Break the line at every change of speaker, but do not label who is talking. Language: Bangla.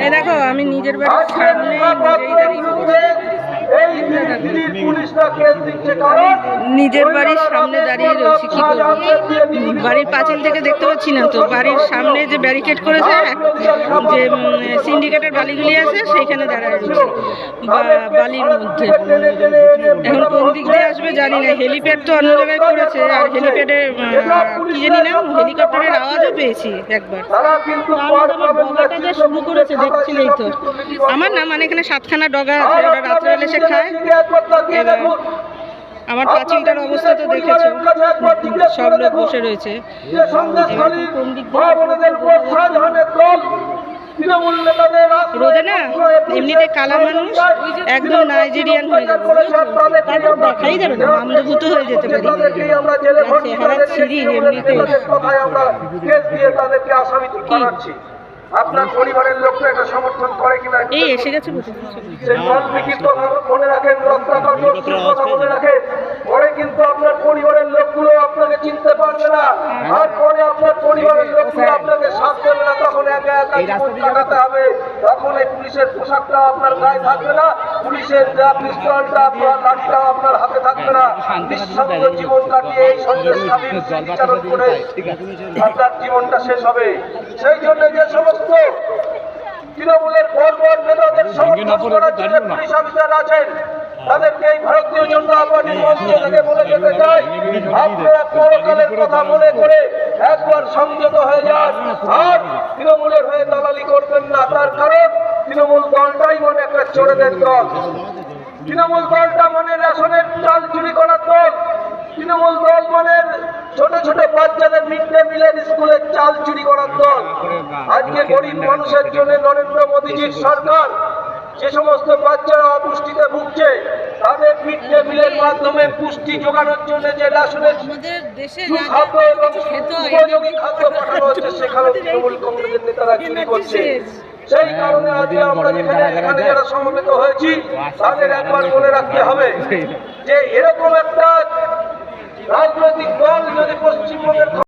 এই দেখো আমি নিজের বাড়ির সামনে নিজের বাড়ির সামনে দাঁড়িয়ে রয়েছি কি করব? বাড়ির পাঁচিল থেকে দেখতে পাচ্ছি না তো বাড়ির সামনে যে ব্যারিকেড করেছে যে সিন্ডিকেটের বালিগুলি আছে সেইখানে দাঁড়ায় রয়েছে। বা- বালির মধ্যে। এখন কোন দিক জানি না হেলিপ্যাড তো অন্য জায়গায় করেছে আর হেলিপ্যাডে কি জানি না হেলিকপ্টারের আওয়াজও পেয়েছি একবার। ডগাটা যে শুরু করেছে দেখছিলেই তো। আমার না মানে এখানে সাতখানা ডগা আছে ওরা রাত্রেবেলা এসে খায়। আমার পাঁচিলটার অবস্থা তো দেখেছ সব লোক বসে রয়েছে। কোন দিক রোদে না এমনিতে কালা মানুষ একদম নাইজেরিয়ান হয়ে যাবে তারপর দেখাই যাবে না মামদভূত হয়ে যেতে পারি চেহারা ছিঁড়ি এমনিতে
আপনার পরিবারের লোকটা এটা সমর্থন করে কিনা
এই এসে গেছে
মনে রাখেন মনে রাখেন পরে কিন্তু আপনার পরিবারের লোকগুলো আপনাকে চিনতে পারবে না আর পরে আপনার পরিবারের লোকগুলো জীবন কাটাতে হবে। তখন এই পুলিশের পোশাকটা আপনার গায়ে থাকবে না। পুলিশের যা পিস্তলটা আপনার লাঠটা আপনার হাতে থাকবে না। নিঃসঙ্গ জীবন কাটিয়ে এই বিচারণ করে আপনার জীবনটা শেষ হবে। সেই জন্য যে সমস্ত তৃণমূলের বর্বর নেতাদের সমর্থন করার জন্য পুলিশ অফিসার আছেন। তাদেরকে এই ভারতীয় জনতা পার্টির মঞ্চ থেকে বলে যেতে চাই, আপনারা পরকালের কথা মনে করে একবার সংযত হয়ে যান। আর তৃণমূলের হয়ে দালালি করবেন না, তার কারণ তৃণমূল দলটাই মানে একটা চোরেদের দল। তৃণমূল দলটা মানে রেশনের চাল চুরি করার দল। তৃণমূল দল মানে ছোট ছোট বাচ্চাদের মিড ডে মিলের স্কুলের চাল চুরি করার দল। আজকে গরিব মানুষের জন্য নরেন্দ্র মোদীজির সরকার যে সমস্ত বাচ্চারা অপুষ্টিতে ভুগছে তাদের মিড ডে মিলের মাধ্যমে পুষ্টি যোগানোর জন্য যে রেশনের খাদ্য এবং উপযোগী খাদ্য পাঠানো হচ্ছে সেখানে তৃণমূল কংগ্রেসের নেতারা চুরি করছে? সেই কারণে আজকে আমরা যেখানে এখানে যারা সমবেত হয়েছি তাদের একবার মনে রাখতে হবে যে এরকম একটা রাজনৈতিক দল যদি পশ্চিমবঙ্গের